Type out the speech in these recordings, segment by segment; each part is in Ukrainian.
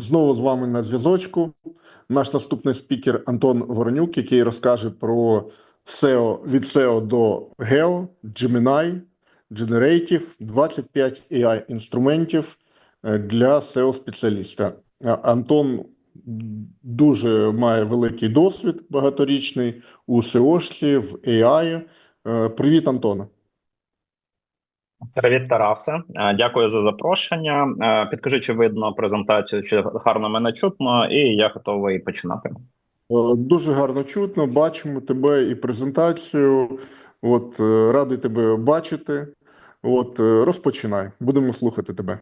Знову з вами на зв'язочку. Наш наступний спікер Антон Воронюк, який розкаже про SEO від SEO до GEO, Gemini, Generative, 25 AI інструментів е, для SEO спеціаліста. Антон дуже має великий досвід багаторічний у SEOшці, в AI. Е, Привіт, Антона. Привіт, Тарасе. Е, Дякую за запрошення. Е, Підкажи, чи видно презентацію, чи гарно мене чутно, і я готовий починати. Е, Дуже гарно чутно, бачимо тебе і презентацію. От радий тебе бачити. От розпочинай. Будемо слухати тебе.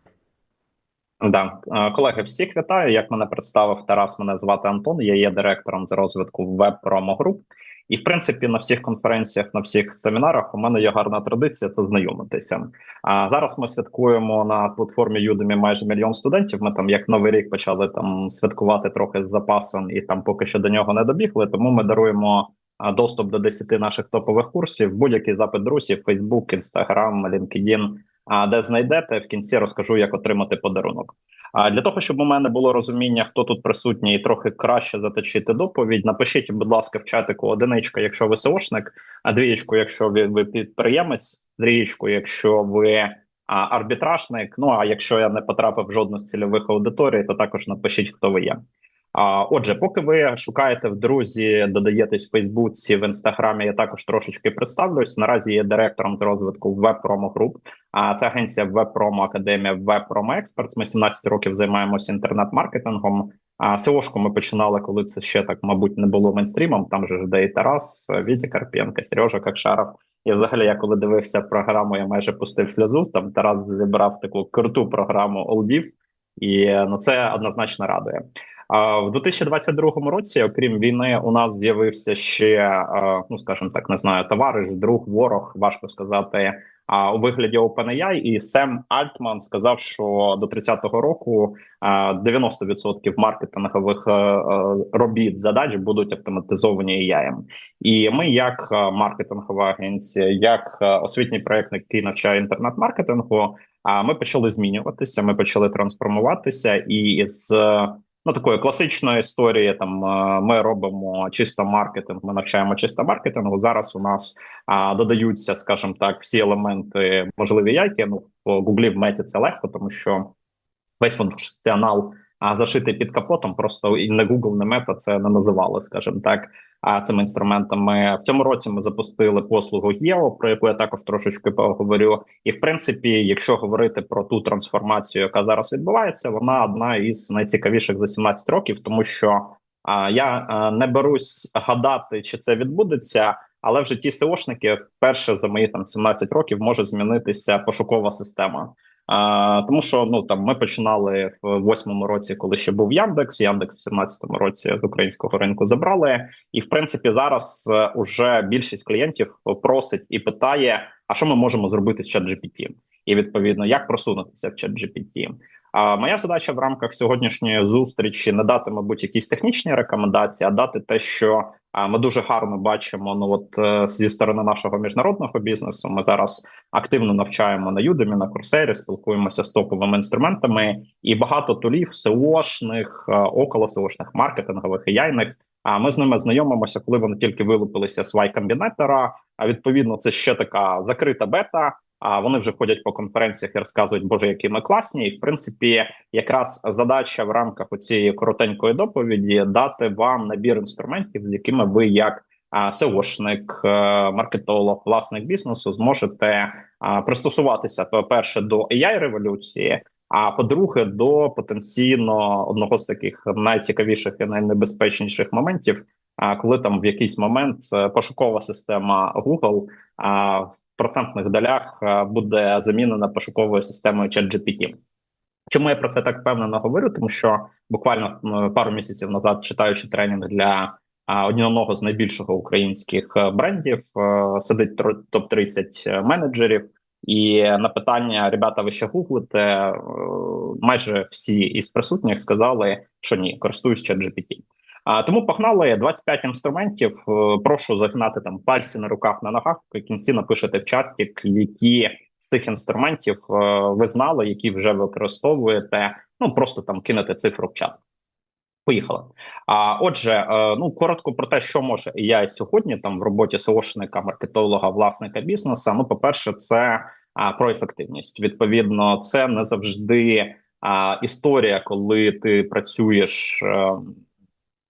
Да. Колеги, всіх вітаю. Як мене представив Тарас, мене звати Антон. Я є директором з розвитку веб промо груп. І, в принципі, на всіх конференціях, на всіх семінарах у мене є гарна традиція це знайомитися. А зараз ми святкуємо на платформі Udemy майже мільйон студентів. Ми там, як новий рік, почали там святкувати трохи з запасом, і там поки що до нього не добігли. Тому ми даруємо доступ до 10 наших топових курсів. Будь-який запит друзів, Facebook, Instagram, LinkedIn, а де знайдете в кінці розкажу, як отримати подарунок. А для того, щоб у мене було розуміння, хто тут присутній, і трохи краще заточити доповідь, напишіть, будь ласка, в чатику одиничка, якщо ви СОшник, а двієчку, якщо ви, ви підприємець, трієчку, якщо ви а, арбітражник. Ну а якщо я не потрапив в жодну з цільових аудиторій, то також напишіть, хто ви є. А, отже, поки ви шукаєте в друзі, додаєтесь в Фейсбуці, в інстаграмі, я також трошечки представлюсь. Наразі є директором з розвитку веб-промо груп. А це агенція веб-промо академія веб-промо експерт. Ми 17 років займаємося інтернет-маркетингом. А SEO-шку ми починали, коли це ще так, мабуть, не було мейнстрімом. Там же де і Тарас, Вітя Карпенко, Сережа Какшаров. І взагалі, я коли дивився програму, я майже пустив сльозу. Там Тарас зібрав таку круту програму олдів, і ну це однозначно радує. А в 2022 році, окрім війни, у нас з'явився ще, е, ну скажімо так, не знаю, товариш, друг, ворог, важко сказати. А у вигляді OpenAI і Сем Альтман сказав, що до 30-го року е, 90% маркетингових е, е, робіт задач будуть автоматизовані AI. І ми, як е, маркетингова агенція, як е, освітній проект, який навчає інтернет-маркетингу, ми почали змінюватися. Ми почали трансформуватися і з е, ну такої класичної історії. Там е, ми робимо чисто маркетинг. Ми навчаємо чисто маркетингу. Зараз у нас а, додаються, скажімо так, всі елементи можливі які Ну в Гуглі в меті це легко, тому що весь функціонал а, зашитий під капотом. Просто і не Google, не Meta це не називали, скажімо так. А цими інструментами в цьому році ми запустили послугу ЄО, про яку я також трошечки поговорю. І в принципі, якщо говорити про ту трансформацію, яка зараз відбувається, вона одна із найцікавіших за 17 років, тому що а, я а, не берусь гадати, чи це відбудеться. Але в житті СЕОшників вперше за мої там 17 років може змінитися пошукова система. А, тому що ну там ми починали в восьмому році, коли ще був Яндекс. Яндекс в 17-му році з українського ринку забрали. І в принципі, зараз е, уже більшість клієнтів просить і питає: а що ми можемо зробити з ChatGPT? І відповідно, як просунутися в ChatGPT? А моя задача в рамках сьогоднішньої зустрічі не дати, мабуть, якісь технічні рекомендації, а дати те, що ми дуже гарно бачимо. Ну от е, зі сторони нашого міжнародного бізнесу. Ми зараз активно навчаємо на Udemy, на Coursera, спілкуємося з топовими інструментами, і багато тулів SEO-шних, е, около SEO-шних, маркетингових і яйних. А ми з ними знайомимося, коли вони тільки вилупилися з Y комбінатора. А відповідно, це ще така закрита бета. А вони вже ходять по конференціях і розказують, боже, які ми класні. І в принципі, якраз задача в рамках цієї коротенької доповіді дати вам набір інструментів, з якими ви як а, е, маркетолог, власник бізнесу, зможете пристосуватися по перше до ai революції. А по-друге, до потенційно одного з таких найцікавіших і найнебезпечніших моментів, коли там в якийсь момент е, пошукова система Google процентних долях е, буде замінена пошуковою системою ChatGPT. Чому я про це так впевнено говорю? Тому що буквально пару місяців назад, читаючи тренінг для одного з найбільших українських е, брендів, е, сидить топ 30 менеджерів. І на питання ребята, ви ще гуглите, майже всі із присутніх сказали, що ні, користуюсь ChatGPT. Тому погнали 25 інструментів. Е, Прошу загнати там пальці на руках на ногах. В кінці напишете в чаті, які з цих інструментів е, ви знали, які вже використовуєте. Ну просто там кинете цифру в чат. Поїхали. А отже, е, ну коротко про те, що може AI сьогодні там в роботі SEOшника, маркетолога, власника бізнесу. Ну, по-перше, це а, про ефективність. Відповідно, це не завжди а, історія, коли ти працюєш е,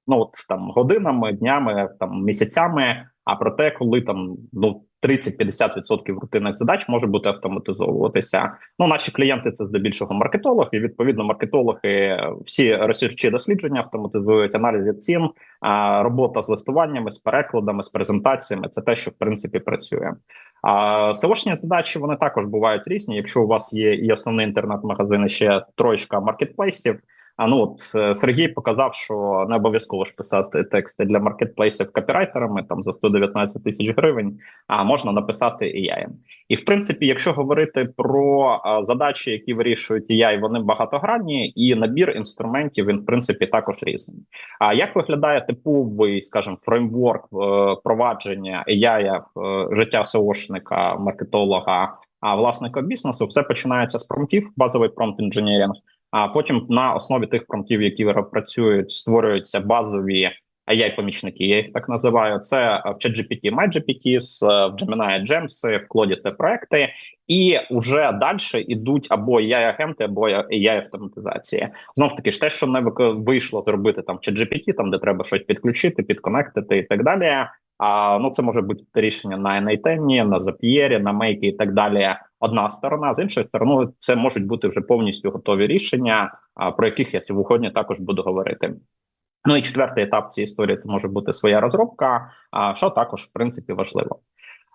ну от там годинами, днями, там місяцями. А про те, коли там ну 30-50% рутинних задач може бути автоматизовуватися. Ну, наші клієнти це здебільшого маркетологи. І відповідно, маркетологи всі ресерчі дослідження автоматизують аналіз цін, а робота з листуваннями, з перекладами, з презентаціями це те, що в принципі працює. А СОшні задачі вони також бувають різні. Якщо у вас є і основний інтернет-магазин, і ще троєчка маркетплейсів. А ну от е, Сергій показав, що не обов'язково ж писати тексти для маркетплейсів копірайтерами там за 119 тисяч гривень, а можна написати AI. І в принципі, якщо говорити про а, задачі, які вирішують AI, вони багатогранні, і набір інструментів він в принципі також різний. А як виглядає типовий, скажімо, фреймворк е, провадження AI в е, життя SEOшника, маркетолога? А власника бізнесу все починається з промптів, базовий промпт інженерінг. А потім на основі тих промптів, які працюють, створюються базові AI-помічники, я їх так називаю. Це в ChatGPT, MyGPT, в Gemini Gems, в Claude це проекти, і вже далі йдуть або AI-агенти, або AI-автоматизація. Знов таки ж те, що не вийшло зробити там в ChatGPT, там де треба щось підключити, підконектити і так далі. А ну це може бути рішення на NA10, на Zapier, на Make і так далі. Одна сторона з іншої сторони, це можуть бути вже повністю готові рішення, про яких я сьогодні також буду говорити. Ну і четвертий етап цієї історії це може бути своя розробка, що також в принципі важливо.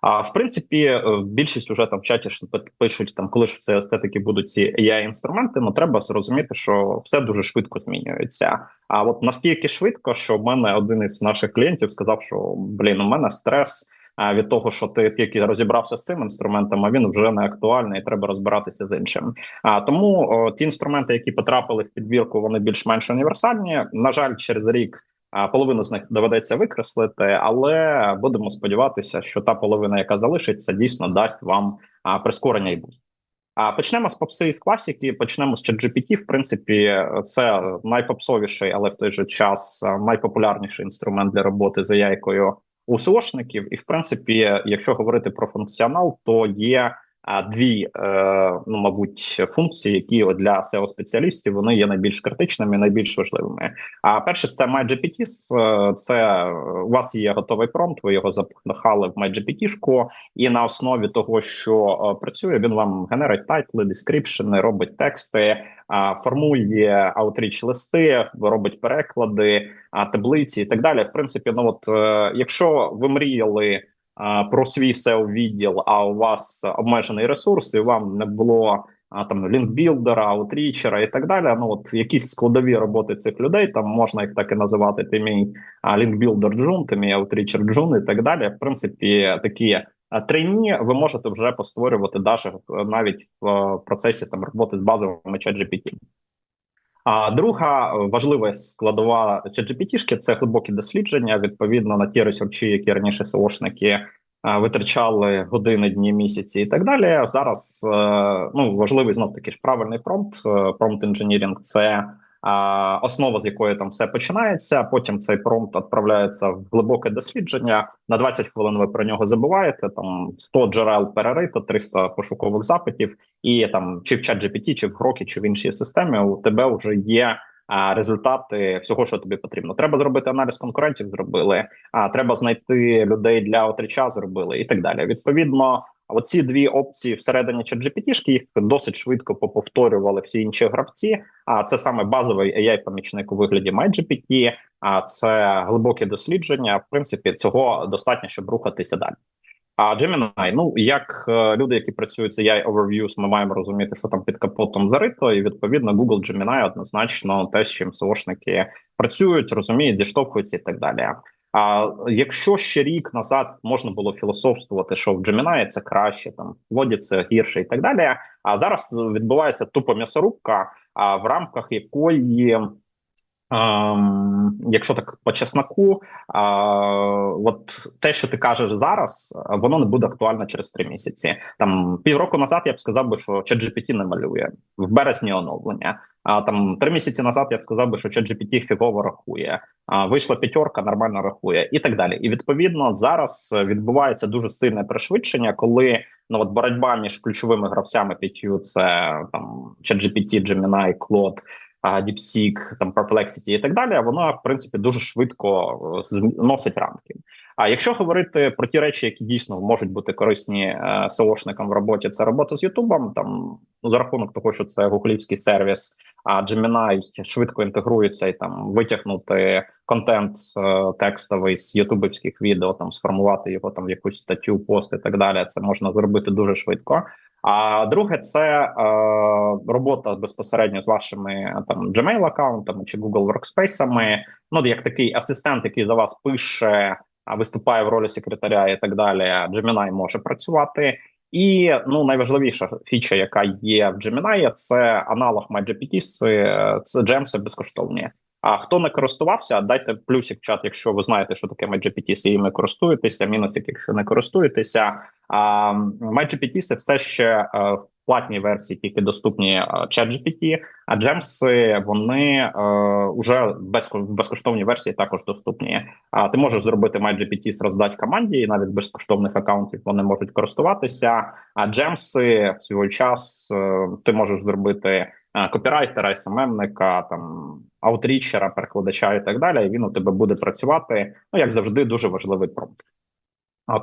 А в принципі, е, більшість уже там в чаті пишуть там, коли ж це все таки будуть ці ai інструменти. Ну треба зрозуміти, що все дуже швидко змінюється. А от настільки швидко, що в мене один із наших клієнтів сказав, що блін, у мене стрес. Від того, що ти тільки розібрався з цим інструментом, а він вже не актуальний, і треба розбиратися з іншим. А тому о, ті інструменти, які потрапили в підбірку, вони більш-менш універсальні. На жаль, через рік Половину з них доведеться викреслити, але будемо сподіватися, що та половина, яка залишиться, дійсно дасть вам прискорення і буст. А почнемо з попси з класіки. Почнемо з ChatGPT. В принципі, це найпопсовіший, але в той же час найпопулярніший інструмент для роботи з яйкою у СОшників, І в принципі, якщо говорити про функціонал, то є дві, е, ну мабуть, функції, які для seo спеціалістів вони є найбільш критичними, найбільш важливими. А перше це MyGPT, це у вас є готовий промпт, ви його запхали в MyGPT-шку, і на основі того, що е, працює, він вам генерить тайтли, дескріпшени, робить тексти, формує аутріч листи, робить переклади, таблиці і так далі. В принципі, ну от е, якщо ви мріяли про свій seo відділ, а у вас обмежений ресурс, і вам не було а, там лінкбілдера, аутрічера і так далі. Ну от якісь складові роботи цих людей, там можна їх так і називати. Ти мій лінкбілдер джун, ти мій аутрічер джун і так далі. В принципі, такі трейні ви можете вже постворювати навіть в процесі там роботи з базовими чат GPT. А друга важлива складова ChatGPT-шки – це глибокі дослідження відповідно на ті ресурчі, які раніше СОшники витрачали години, дні, місяці і так далі. Зараз е, ну важливий знов таки ж правильний промпт. Промпт інженірінг це основа, з якої там все починається. Потім цей промпт відправляється в глибоке дослідження. На 20 хвилин ви про нього забуваєте. Там 100 джерел перерито, 300 пошукових запитів, і там чи в чат GPT, чи в Грокі, чи в іншій системі у тебе вже є. А результати всього, що тобі потрібно, треба зробити аналіз конкурентів. Зробили, а треба знайти людей для отріча. Зробили і так далі. Відповідно, Оці дві опції всередині ChatGPT, їх досить швидко поповторювали всі інші гравці. А це саме базовий ai помічник у вигляді MyGPT, а це глибоке дослідження. В принципі, цього достатньо, щоб рухатися далі. А Gemini, ну як е, люди, які працюють з AI Overviews, ми маємо розуміти, що там під капотом зарито, і відповідно Google Gemini однозначно те, з чим СОшники працюють, розуміють, зіштовхуються і так далі. А якщо ще рік назад можна було філософствувати, що в Gemini це краще, там в Лоді це гірше і так далі. А зараз відбувається тупо м'ясорубка, а в рамках якої якщо так по чесноку, а, от те, що ти кажеш зараз, воно не буде актуально через три місяці. Там півроку назад я б сказав би, що ChatGPT не малює в березні оновлення. А там три місяці назад я б сказав би, що ChatGPT фігово рахує. А вийшла п'ятерка, нормально рахує, і так далі. І відповідно зараз відбувається дуже сильне пришвидшення, коли ну от боротьба між ключовими гравцями п'ятью це там ChatGPT, Gemini, Claude, DeepSeek, там Perplexity і так далі, воно в принципі дуже швидко е, зносить рамки. А якщо говорити про ті речі, які дійсно можуть бути корисні е, SEOшникам в роботі, це робота з Ютубом, там ну, за рахунок того, що це гуглівський сервіс, а Gemini швидко інтегрується і там витягнути контент е, текстовий з ютубівських відео, там сформувати його там в якусь статтю, пост і так далі. Це можна зробити дуже швидко. А друге, це е, робота безпосередньо з вашими там Gmail аккаунтами чи Google Workspace, Ну як такий асистент, який за вас пише, виступає в ролі секретаря і так далі. Gemini може працювати. І ну найважливіша фіча, яка є в Gemini, це аналог MyGPT, це джемси безкоштовні. А хто не користувався, дайте плюсик в чат, якщо ви знаєте, що таке MyGPT, і ми користуєтеся. Мінусик, якщо не користуєтеся. А MyGPT це все ще е, в платній версії, тільки доступні е, ChatGPT, а Джемси вони вже е, без в безкоштовній версії також доступні. А ти можеш зробити MyGPT, роздати команді, і навіть безкоштовних акаунтів вони можуть користуватися. А Джемси в свій час ти можеш зробити копірайтера, СММника, там аутрічера, перекладача і так далі. І він у тебе буде працювати. Ну як завжди, дуже важливий промпт.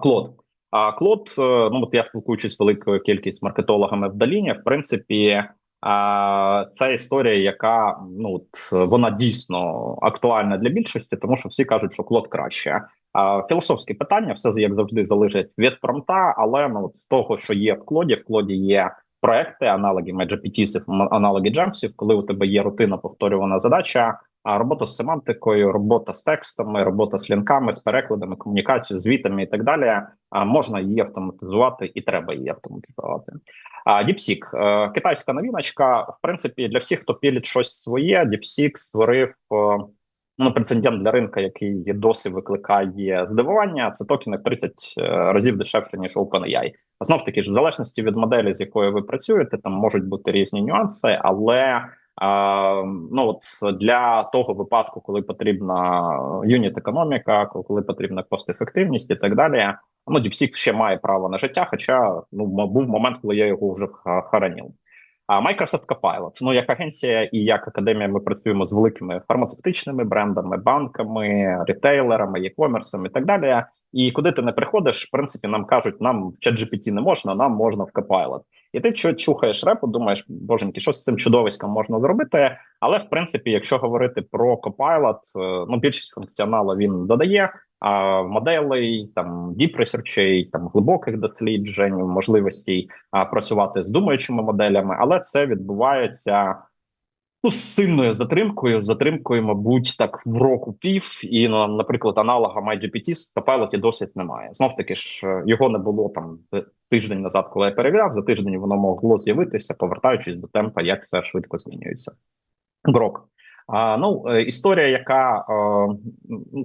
Клод. А Клод, е, ну от я спілкуючись з великою кількістю маркетологами в Даліні, в принципі, а, це історія, яка ну от, вона дійсно актуальна для більшості, тому що всі кажуть, що Клод краще. А, Філософське питання, все як завжди залежить від промта, але ну от з того, що є в клоді, в клоді є проекти, аналоги меджапітісів, аналоги джемсів, коли у тебе є рутина повторювана задача. А робота з семантикою, робота з текстами, робота з лінками, з перекладами, комунікацією, звітами і так далі. Можна її автоматизувати і треба її автоматизувати. А DeepSeek, е, китайська новіночка. В принципі, для всіх, хто пілить щось своє, DeepSeek створив е, ну, прецедент для ринка, який досі викликає здивування. Це токени в 30 е, разів дешевше ніж OpenAI. Знов таки ж в залежності від моделі, з якою ви працюєте, там можуть бути різні нюанси, але а, ну от для того випадку, коли потрібна юніт економіка, коли потрібна кост-ефективність і так далі. Ну, DeepSeek ще має право на життя, хоча ну був момент, коли я його вже харанів. А Microsoft Copilot, ну як агенція і як академія, ми працюємо з великими фармацевтичними брендами, банками, ретейлерами, e-commerce і так далі. І куди ти не приходиш, в принципі, нам кажуть, нам в ChatGPT не можна, нам можна в Copilot. І ти чухаєш репу, думаєш, боженьки, що з цим чудовиськом можна зробити. Але в принципі, якщо говорити про Copilot, е, ну більшість функціоналу він додає. А моделей, там deep там глибоких досліджень, можливостей а, працювати з думаючими моделями, але це відбувається ну, з сильною затримкою. Затримкою, мабуть, так в року пів, і наприклад, аналога MyGPT в Copilot досить немає. Знов таки ж е, його не було там тиждень назад, коли я перевіряв. За тиждень воно могло з'явитися, повертаючись до темпа, як це швидко змінюється. Грок. А, Ну, е, історія, яка е,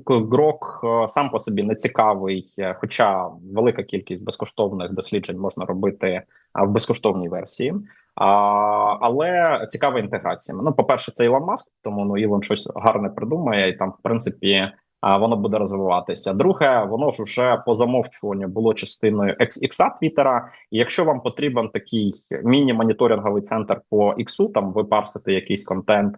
Грок е, сам по собі не цікавий, хоча велика кількість безкоштовних досліджень можна робити в безкоштовній версії. А, Але цікава інтеграція. Ну, по-перше, це Ілон Маск, тому ну Ілон щось гарне придумає, і там, в принципі, воно буде розвиватися. Друге, воно ж уже по замовчуванню було частиною XX Твіттера. І якщо вам потрібен такий міні-моніторинговий центр по X, там ви парсите якийсь контент,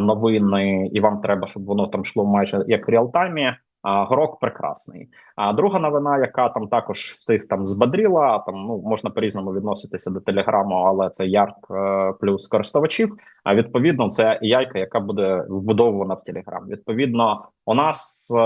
новини, і вам треба, щоб воно там йшло майже як в реалтаймі. А Грок прекрасний. А друга новина, яка там також всіх там збадріла, там ну можна по різному відноситися до телеграму, але це ярк е, плюс користувачів. А відповідно, це яйка, яка буде вбудована в телеграм. Відповідно, у нас е,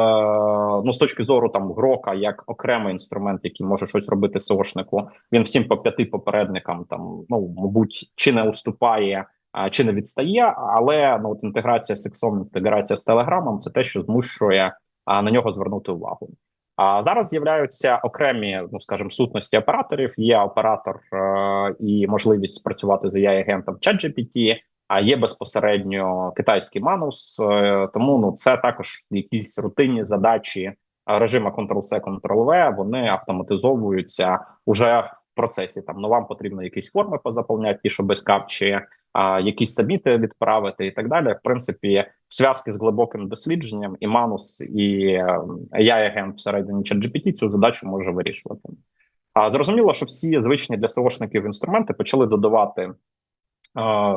ну з точки зору там грока як окремий інструмент, який може щось робити сошнику. Він всім по п'яти попередникам там ну мабуть чи не уступає. Чи не відстає, але ну от інтеграція з сексом, інтеграція з телеграмом це те, що змушує на нього звернути увагу. А зараз з'являються окремі, ну скажімо, сутності операторів. Є оператор е і можливість працювати з ai агентом ChatGPT, А є безпосередньо китайський манус, е, тому ну це також якісь рутинні задачі режиму Ctrl-C, Ctrl-V, вони автоматизовуються уже в процесі. Там ну вам потрібно якісь форми позаповняти, ті, що без капчі, а якісь саміти відправити і так далі. В принципі, в зв'язки з глибоким дослідженням і Манус, і е, AI-агент всередині ChatGPT цю задачу може вирішувати. А зрозуміло, що всі звичні для SEOшників інструменти почали додавати е,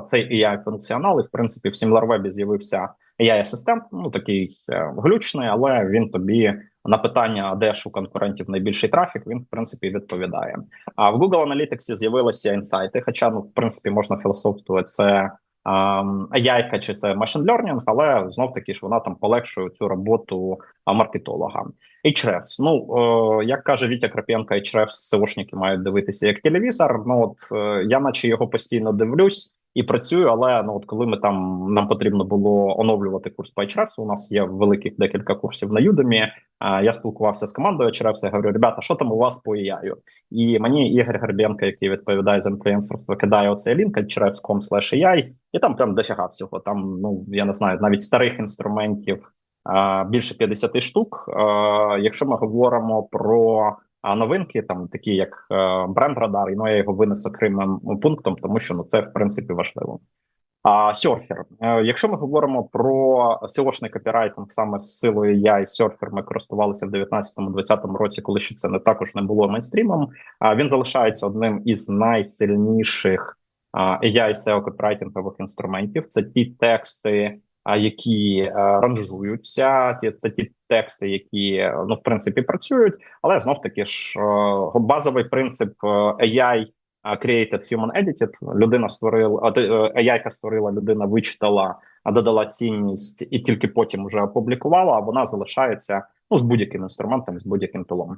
цей AI функціонал, і в принципі в SimilarWeb з'явився AI асистент, ну такий е, глючний, але він тобі на питання, де ж у конкурентів найбільший трафік, він в принципі відповідає. А в Google Analytics з'явилися інсайти. Хоча ну в принципі можна філософствувати це ем, AI чи це машин learning, але знов таки ж вона там полегшує цю роботу маркетолога. Hrefs. Ну е, як каже Вітя Крапенко, Hrefs SEOшники мають дивитися як телевізор. Ну от е, я, наче його постійно дивлюсь. І працюю, але ну от коли ми там нам потрібно було оновлювати курс по Hrefs, у нас є великих декілька курсів на Udemy, Я спілкувався з командою Hrefs, я говорю, ребята, що там у вас по AI? І мені Ігор Горбенко, який відповідає за інфлюенсерство, кидає оцей лінк hrefs.com AI, і там прям дофіга всього. Там, ну я не знаю, навіть старих інструментів більше 50 штук. Якщо ми говоримо про а, новинки, там такі як бренд Радар, ну я його винес окремим пунктом, тому що ну це в принципі важливо. А серфер. Е, Якщо ми говоримо про SEO-шний копірайтинг саме з силою AI, серфер ми користувалися в 19-20 році, коли ще це не також не було мейнстрімом. А він залишається одним із найсильніших AI SEO копірайтингових інструментів. Це ті тексти, які е, ранжуються, ті це ті тексти, які е, ну в принципі працюють, але знов таки ж е, базовий принцип AI created human edited, людина створила а, ти, е, створила, людина вичитала, додала цінність і тільки потім вже опублікувала. А вона залишається ну з будь-яким інструментом, з будь-яким тулом.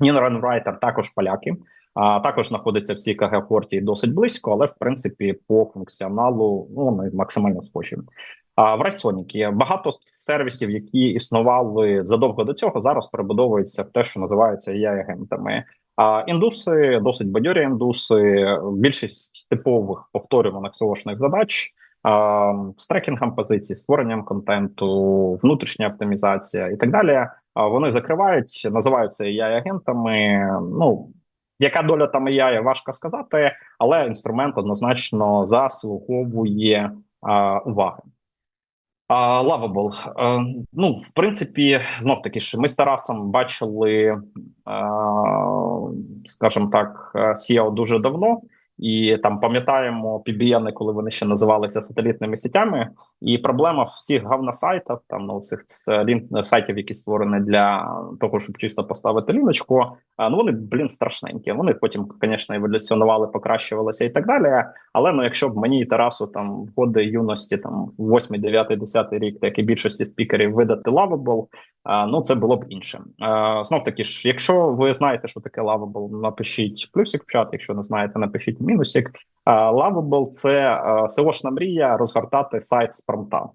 Nino Writer також поляки, а також знаходиться в цій когорті досить близько, але в принципі по функціоналу ну вони максимально схожі. В Райсоніки багато сервісів, які існували задовго до цього, зараз перебудовуються в те, що називається AI-агентами. А індуси досить бадьорі індуси. Більшість типових повторюваних SEO-шних задач а, з трекінгом позицій, створенням контенту, внутрішня оптимізація і так далі. А вони закривають, називаються AI-агентами. Ну яка доля там AI, важко сказати, але інструмент однозначно заслуговує а, уваги. Lovable. А, ну, в принципі, знов таки ж ми з Тарасом бачили, а, скажімо так, SEO дуже давно, і там пам'ятаємо PBN, коли вони ще називалися сателітними сітями. І проблема всіх говносайтів, там ну, цих сайтів, які створені для того, щоб чисто поставити ліночку. Ну вони блін страшненькі. Вони потім, звісно, еволюціонували, покращувалися і так далі. Але ну, якщо б мені і Тарасу там в годи юності, там 8, 9, 10 рік, так і більшості спікерів видати а, ну це було б інше. Знов таки ж, якщо ви знаєте, що таке Lovable, напишіть плюсик в чат. Якщо не знаєте, напишіть мінусик. Lovable – це SEO-шна мрія розгортати сайт з промта.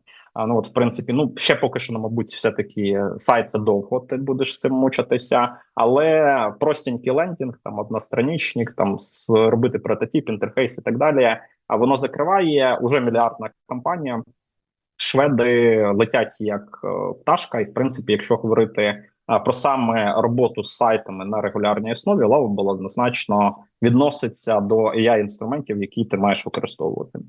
Ну от, в принципі, ну ще поки що, ну, мабуть, все таки сайт це довго. Ти будеш з цим мучитися, але простенький лендінг, там одностранічник, там робити прототип, інтерфейс і так далі. А воно закриває уже мільярдна компанія. Шведи летять як е, пташка, і в принципі, якщо говорити про саме роботу з сайтами на регулярній основі, Lovable однозначно відноситься до ai інструментів, які ти маєш використовувати.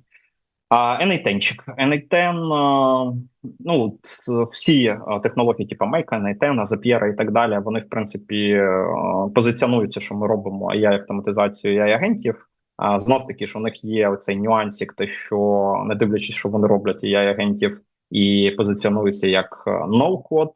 А N8-чик. N8, ну всі технології, типу Make, N8, Zapier і так далі, вони в принципі позиціонуються, що ми робимо ai автоматизацію ai агентів. Знов таки ж у них є оцей нюансик, те, що не дивлячись, що вони роблять ai агентів і позиціонуються як no-code,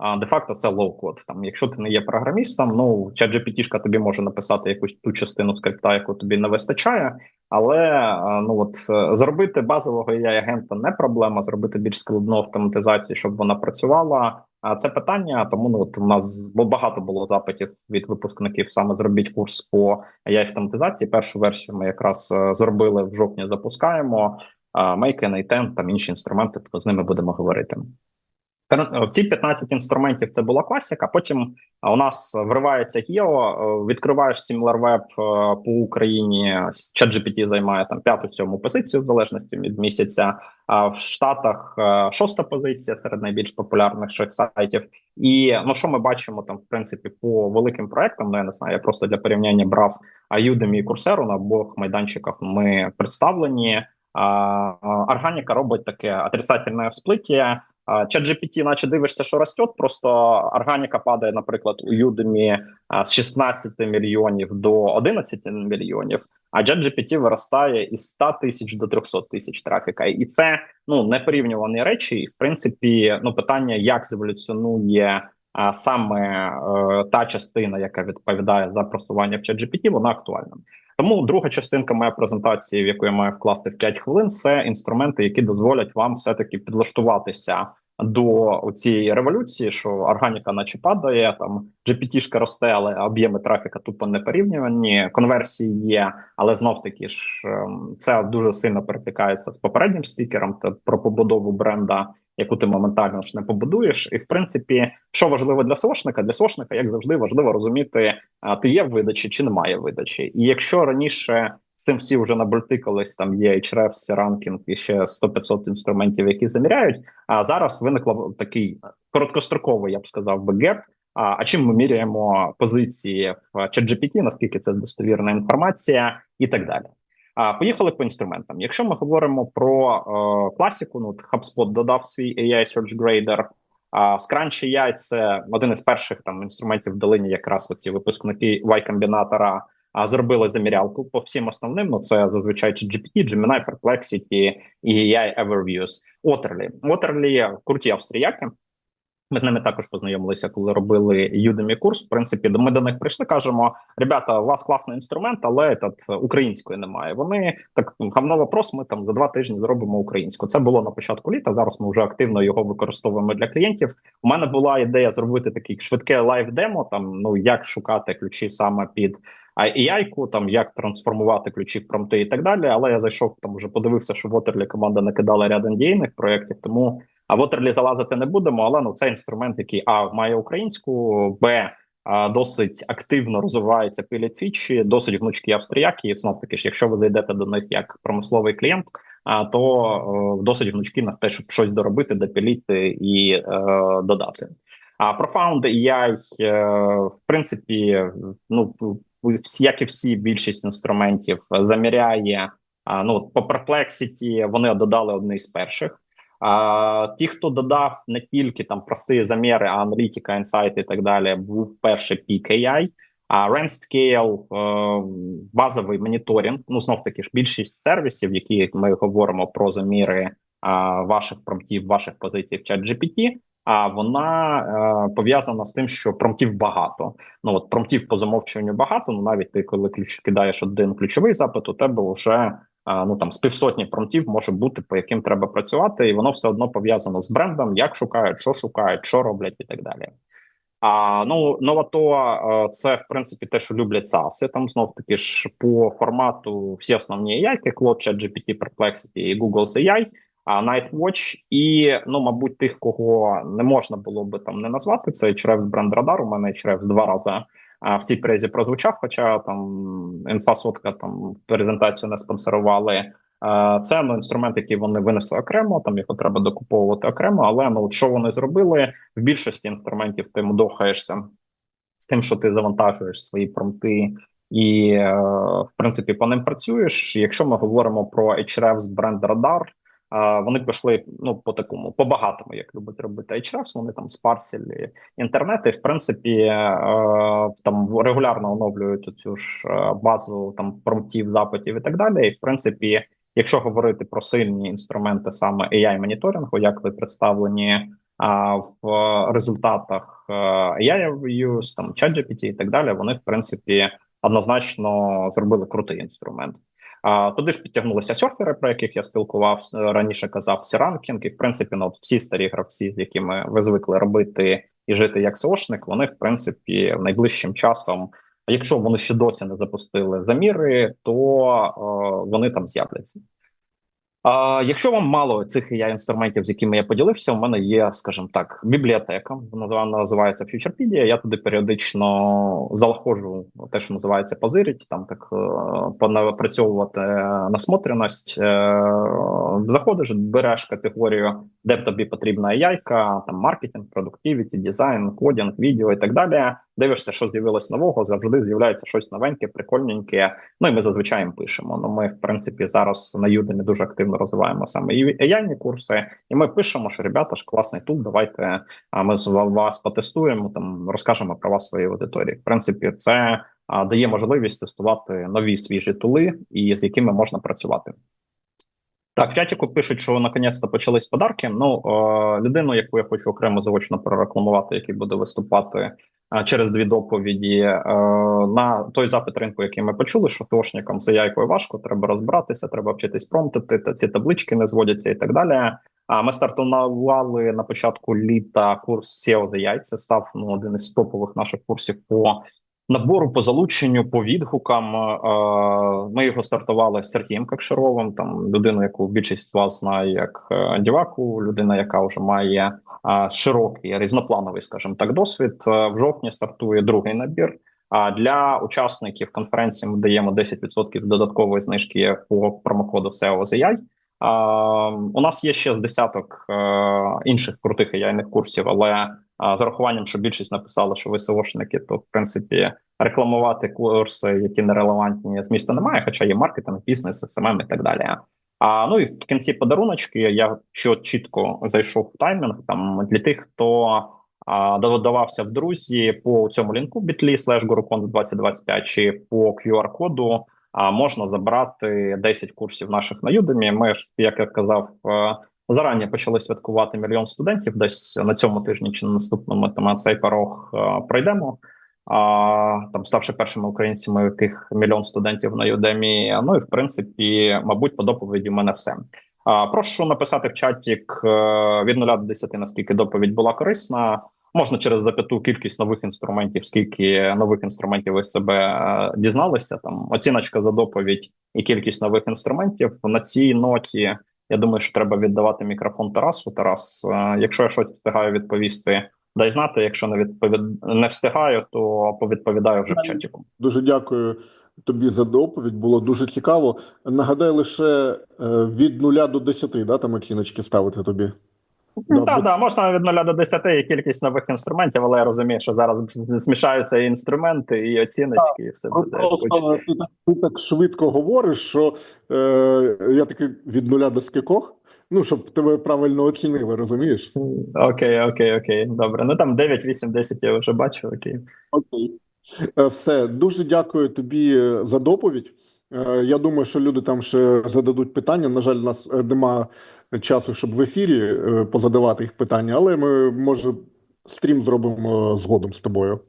а де-факто це лоу-код. Там, якщо ти не є програмістом, ну ChatGPT тобі може написати якусь ту частину скрипта, яку тобі не вистачає. Але ну от зробити базового ai агента не проблема. Зробити більш складну автоматизацію, щоб вона працювала. А це питання. Тому ну от у нас багато було запитів від випускників. Саме зробіть курс по ai автоматизації. Першу версію ми якраз зробили в жовтні. Запускаємо. Make, N10, там інші інструменти. То з ними будемо говорити. В ці 15 інструментів це була класика. Потім у нас вривається Гео, е, відкриваєш SimilarWeb е, по Україні. ChatGPT займає там п'яту сьому позицію в залежності від місяця. А в Штатах е, шоста позиція серед найбільш популярних сайтів. І ну що ми бачимо там, в принципі, по великим проектам. Ну я не знаю, я просто для порівняння брав Udemy і Coursera на обох майданчиках. Ми представлені. Органіка робить таке отрицательне всплиття. ChatGPT, наче дивишся, що росте, просто органіка падає, наприклад, у Udemy з 16 мільйонів до 11 мільйонів, а ChatGPT виростає із 100 тисяч до 300 тисяч трафіка. І це ну не порівнювані речі. І в принципі, ну питання, як зеволюціонує а, саме е, та частина, яка відповідає за просування в ChatGPT, вона актуальна. Тому друга частинка моєї презентації, в яку я маю вкласти в 5 хвилин, це інструменти, які дозволять вам все таки підлаштуватися до цієї революції, що органіка, наче падає, там GPT-шка росте, але об'єми трафіка тупо не порівнювані. Конверсії є, але знов таки ж ем, це дуже сильно перекликається з попереднім спікером та про побудову бренда, яку ти моментально ж не побудуєш. І в принципі, що важливо для сошника, для сошника, як завжди, важливо розуміти, ти є в видачі чи немає видачі. І якщо раніше цим всі вже набультикались, там є Ahrefs, ранкінг і ще 100-500 інструментів, які заміряють. А зараз виникло такий короткостроковий, я б сказав, би геп. А, а чим ми міряємо позиції в ChatGPT, наскільки це достовірна інформація, і так далі. А поїхали по інструментам. Якщо ми говоримо про е, класіку, ну HubSpot додав свій AI Search Grader, а Scrunch AI – це один із перших там інструментів в долині, якраз оці випускники Y-комбінатора а зробили замірялку по всім основним. Ну це зазвичай GPT, Gemini, Perplexity і AI Everviews. Oterly. Oterly – круті австріяки. Ми з ними також познайомилися, коли робили Udemy курс. В принципі, ми до них прийшли. Кажемо: ребята, у вас класний інструмент, але тут української немає. Вони так гавно вопрос. Ми там за два тижні зробимо українську. Це було на початку літа. Зараз ми вже активно його використовуємо для клієнтів. У мене була ідея зробити такий швидке лайв-демо. Там ну як шукати ключі саме під AI-ку, там як трансформувати ключі в промти і так далі. Але я зайшов там, вже подивився, що в Waterly команда накидала ряд NDA-них проєктів, тому а в Waterly залазити не будемо. Але ну це інструмент, який а має українську, б а, досить активно розвивається пилять фічі, досить гнучкі австріяки. І знов таки ж, якщо ви зайдете до них як промисловий клієнт, а то о, досить гнучкі на те, щоб щось доробити, допіліти і е, додати. А Profound AI, е, в принципі, ну як і всі більшість інструментів заміряє. Ну по Perplexity вони додали одне з перших. А ті, хто додав не тільки там прості заміри, а аналітика, інсайти і так далі, був перший PKI, а RandScale, е, базовий моніторинг. Ну знов таки ж більшість сервісів, які ми говоримо про заміри е, ваших промптів, ваших позицій в чат GPT, а вона е, пов'язана з тим, що промптів багато. Ну от промптів по замовчуванню багато. Ну навіть ти, коли ключ кидаєш один ключовий запит, у тебе вже е, ну там з півсотні промптів може бути, по яким треба працювати, і воно все одно пов'язано з брендом, як шукають, що шукають, що роблять, і так далі. А ну новато е, це в принципі те, що люблять SaaS. Там знов таки ж по формату всі основні AI, Claude, ChatGPT, Perplexity і Google AI, Nightwatch і ну, мабуть, тих, кого не можна було би там не назвати. Це HRF з бренд Radar, У мене HRF два рази а, в цій презі прозвучав. Хоча там інфасотка там презентацію не спонсорували. А, це ну, інструмент, який вони винесли окремо. Там його треба докуповувати окремо. Але ну що вони зробили в більшості інструментів? Ти мудохаєшся з тим, що ти завантажуєш свої промти. І в принципі по ним працюєш. Якщо ми говоримо про HRF з бренд Radar, вони пішли ну по такому по багатому, як любить робити HRFs, Вони там спарсили інтернети. В принципі, е, там регулярно оновлюють цю ж е, базу там промптів, запитів і так далі. І в принципі, якщо говорити про сильні інструменти саме ai моніторингу, як ви представлені а в результатах е, AI Views, там ChatGPT і так далі, вони в принципі однозначно зробили крутий інструмент. А туди ж підтягнулися серфери, про яких я спілкував раніше. Казав Сіранкінг, і в принципі, ну всі старі гравці, з якими ви звикли робити і жити як сошник, вони в принципі найближчим часом. Якщо вони ще досі не запустили заміри, то е, вони там з'являться. А, якщо вам мало цих AI інструментів, з якими я поділився, у мене є, скажімо так, бібліотека. Вона називається Futurepedia. Я туди періодично заходжу те, що називається позирить, там так е, понапрацьовувати насмотреність. Е, Заходиш, береш категорію, де б тобі потрібна AI, там маркетинг, продуктивіті, дизайн, кодінг, відео і так далі. Дивишся, що з'явилось нового, завжди з'являється щось новеньке, прикольненьке. Ну і ми зазвичай пишемо. Ну ми, в принципі, зараз на Udemy дуже активно розвиваємо саме і AI курси, і ми пишемо, що ребята ж класний тул. Давайте ми з вас потестуємо, там розкажемо про вас своїй аудиторії. В принципі, це дає можливість тестувати нові свіжі тули, і з якими можна працювати. Так, в чатіку пишуть, що наконець-то почались подарки. Ну, людину, яку я хочу окремо заочно прорекламувати, який буде виступати через дві доповіді е, на той запит ринку, який ми почули, що тошникам з яйкою важко, треба розбиратися, треба вчитись промптити, та ці таблички не зводяться і так далі. А ми стартували на початку літа курс SEO the Яйця. Став ну, один із топових наших курсів по набору, по залученню, по відгукам. Е, Ми його стартували з Сергієм Какшаровим, там людину, яку більшість вас знає як е, діваку, людина, яка вже має е, широкий різноплановий, скажімо так, досвід. Е, В жовтні стартує другий набір. А для учасників конференції ми даємо 10% додаткової знижки по промокоду SEO. А, у нас є ще з десяток е, інших крутих яйних курсів, але з урахуванням, що більшість написала, що ви СОшники, то в принципі рекламувати курси, які нерелевантні, змісту немає, хоча є маркетинг, бізнес, СММ і так далі. А ну і в кінці подаруночки я що чітко зайшов в таймінг там для тих, хто а, додавався в друзі по цьому лінку бітлі slash GuruCon 2025 чи по QR-коду. А можна забрати 10 курсів наших на Udemy. Ми ж, як я казав, е, зарані почали святкувати мільйон студентів. Десь на цьому тижні чи на наступному там цей порог е, пройдемо. А, там ставши першими українцями, яких мільйон студентів на Udemy. Ну і в принципі, мабуть, по доповіді в мене все. А, прошу написати в чаті від 0 до 10, наскільки доповідь була корисна. Можна через зап'яту кількість нових інструментів, скільки нових інструментів ви себе е, дізналися. Там оціночка за доповідь і кількість нових інструментів. На цій ноті я думаю, що треба віддавати мікрофон Тарасу. Тарас, е, якщо я щось встигаю відповісти, дай знати. Якщо не відповід... не встигаю, то повідповідаю вже в чаті. Дуже дякую тобі за доповідь. Було дуже цікаво. Нагадаю, лише е, від нуля до 10, да, там оціночки ставити тобі. Ну, Да, так, да, можна від 0 до 10 і кількість нових інструментів, але я розумію, що зараз змішаються і інструменти, і оціночки, і все буде. Просто ти так, ти так швидко говориш, що е, я такий від нуля до скількох, ну, щоб тебе правильно оцінили, розумієш? Окей, окей, окей. Добре. Ну там 9, 8, 10 я вже бачу. Окей. Окей. Е, Все, дуже дякую тобі е, за доповідь. Я думаю, що люди там ще зададуть питання. На жаль, у нас нема часу, щоб в ефірі е, позадавати їх питання, але ми, може, стрім зробимо згодом з тобою.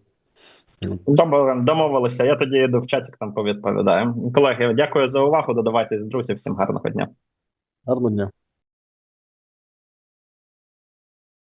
Добре, домовилися. Я тоді йду в чатик там повідповідаю. Колеги, дякую за увагу. Додавайтесь, друзі. Всім гарного дня. Гарного дня.